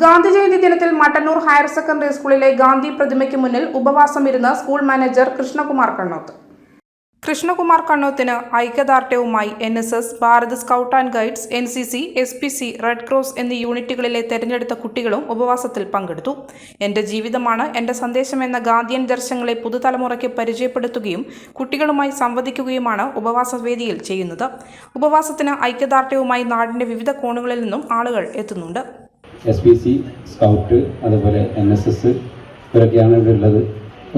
ഗാന്ധി ജയന്തി ദിനത്തിൽ Mattannur higher secondary സ്കൂളിലെ ഗാന്ധി പ്രതിമയ്ക്ക് മുന്നിൽ ഉപവാസം ഇരുന്ന സ്കൂൾ മാനേജർ കൃഷ്ണകുമാർ കണ്ണോത്ത്. കൃഷ്ണകുമാർ കണ്ണോത്തിന് ഐക്യദാർഢ്യവുമായി N S S Bharat scout and guides N C C S P C red cross എന്നീ യൂണിറ്റുകളിലെ തെരഞ്ഞെടുത്ത കുട്ടികളും ഉപവാസത്തിൽ പങ്കെടുത്തു. എന്റെ ജീവിതമാണ് എന്റെ സന്ദേശം എന്ന ഗാന്ധിയൻ ദർശനങ്ങളെ പുതുതലമുറയ്ക്ക് പരിചയപ്പെടുത്തുകയും കുട്ടികളുമായി സംവദിക്കുകയുമാണ് ഉപവാസ വേദിയിൽ ചെയ്യുന്നത്. ഉപവാസത്തിന് ഐക്യദാർഢ്യവുമായി നാടിന്റെ വിവിധ കോണുകളിൽ നിന്നും ആളുകൾ എത്തുന്നുണ്ട്. എസ് പി സി സ്കൗട്ട് അതുപോലെ എൻ എസ് എസ് ഇവരൊക്കെയാണ് ഇവിടെ ഉള്ളത്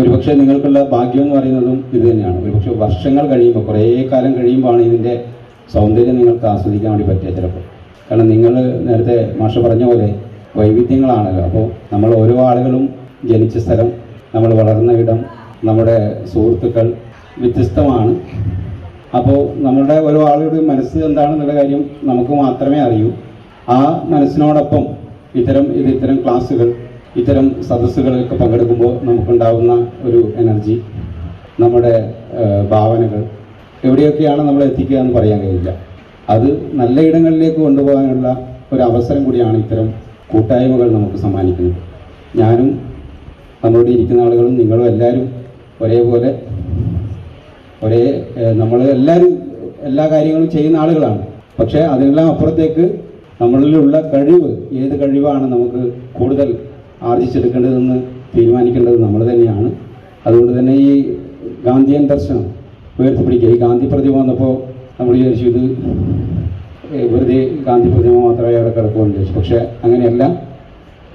ഒരുപക്ഷെ നിങ്ങൾക്കുള്ള ഭാഗ്യം എന്ന് പറയുന്നതും ഇത് തന്നെയാണ്. ഒരുപക്ഷെ വർഷങ്ങൾ കഴിയുമ്പോൾ കുറേ കാലം കഴിയുമ്പോഴാണ് ഇതിന്റെ സൗന്ദര്യം നിങ്ങൾക്ക് ആസ്വദിക്കാൻ വേണ്ടി പറ്റിയ ചിലപ്പോൾ. കാരണം നിങ്ങൾ നേരത്തെ മാഷ പറഞ്ഞ പോലെ വൈവിധ്യങ്ങളാണല്ലോ. അപ്പോൾ നമ്മൾ ഓരോ ആളുകളും ജനിച്ച സ്ഥലം നമ്മൾ വളർന്ന ഇടം നമ്മുടെ സുഹൃത്തുക്കൾ വ്യത്യസ്തമാണ്. അപ്പോൾ നമ്മുടെ ഓരോ ആളുകളുടെ മനസ്സ് എന്താണെന്നുള്ള കാര്യം നമുക്ക് മാത്രമേ അറിയൂ. ആ മനസ്സിനോടൊപ്പം ഇത്തരം ഇത് ഇത്തരം ക്ലാസ്സുകൾ ഇത്തരം സദസ്സുകളിലൊക്കെ പങ്കെടുക്കുമ്പോൾ നമുക്കുണ്ടാവുന്ന ഒരു എനർജി നമ്മുടെ ഭാവനകൾ എവിടെയൊക്കെയാണ് നമ്മൾ എത്തിക്കുക എന്ന് പറയാൻ കഴിയില്ല. അത് നല്ല ഇടങ്ങളിലേക്ക് കൊണ്ടുപോകാനുള്ള ഒരു അവസരം കൂടിയാണ് ഇത്തരം കൂട്ടായ്മകൾ നമുക്ക് സമ്മാനിക്കുന്നത്. ഞാനും നമ്മളോട് ഇരിക്കുന്ന ആളുകളും നിങ്ങളും എല്ലാവരും ഒരേപോലെ ഒരേ നമ്മൾ എല്ലാവരും എല്ലാ കാര്യങ്ങളും ചെയ്യുന്ന ആളുകളാണ്. പക്ഷേ അതിനെല്ലാം അപ്പുറത്തേക്ക് നമ്മളിലുള്ള കഴിവ് ഏത് കഴിവാണ് നമുക്ക് കൂടുതൽ ആർജിച്ചെടുക്കേണ്ടതെന്ന് തീരുമാനിക്കേണ്ടത് നമ്മൾ തന്നെയാണ്. അതുകൊണ്ട് തന്നെ ഈ ഗാന്ധിയൻ ദർശനം ഉയർത്തിപ്പിടിക്കുക. ഈ ഗാന്ധി പ്രതിമ വന്നപ്പോൾ നമ്മൾ വിചാരിച്ചു ഇത് വെറുതെ ഗാന്ധി പ്രതിമ മാത്രമേ അവിടെ കിടക്കുമെന്ന് വിചാരിച്ചു പക്ഷേ അങ്ങനെയല്ല.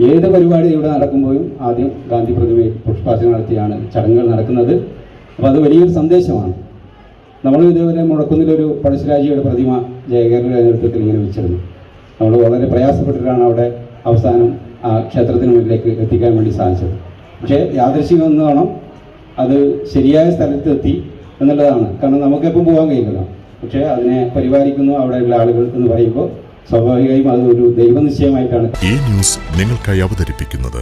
ഏത് പരിപാടി ഇവിടെ നടക്കുമ്പോഴും ആദ്യം ഗാന്ധി പ്രതിമയിൽ പുഷ്പാർച്ചന നടത്തിയാണ് ചടങ്ങുകൾ നടക്കുന്നത്. അപ്പോൾ അത് വലിയൊരു സന്ദേശമാണ്. നമ്മൾ ഇതുവരെ മുഴക്കുന്നിലൊരു പഴശ്ശിരാജിയുടെ പ്രതിമ ജയകേരയുടെ നേതൃത്വത്തിൽ ഇങ്ങനെ വെച്ചിരുന്നു. നമ്മൾ വളരെ പ്രയാസപ്പെട്ടിട്ടാണ് അവിടെ അവസാനം ആ ക്ഷേത്രത്തിന് മുന്നിലേക്ക് എത്തിക്കാൻ വേണ്ടി സാധിച്ചത്. പക്ഷേ യാദൃശ്യം എന്ന് അത് ശരിയായ സ്ഥലത്ത് എത്തി എന്നുള്ളതാണ്. കാരണം നമുക്കെപ്പം പോകാൻ കഴിയില്ലല്ലോ. പക്ഷേ അതിനെ പരിപാലിക്കുന്നു അവിടെയുള്ള ആളുകൾ എന്ന് പറയുമ്പോൾ സ്വാഭാവികമായും അത് ഒരു ദൈവനിശ്ചയമായിട്ടാണ്. ഈ ന്യൂസ് നിങ്ങൾക്കായി അവതരിപ്പിക്കുന്നത്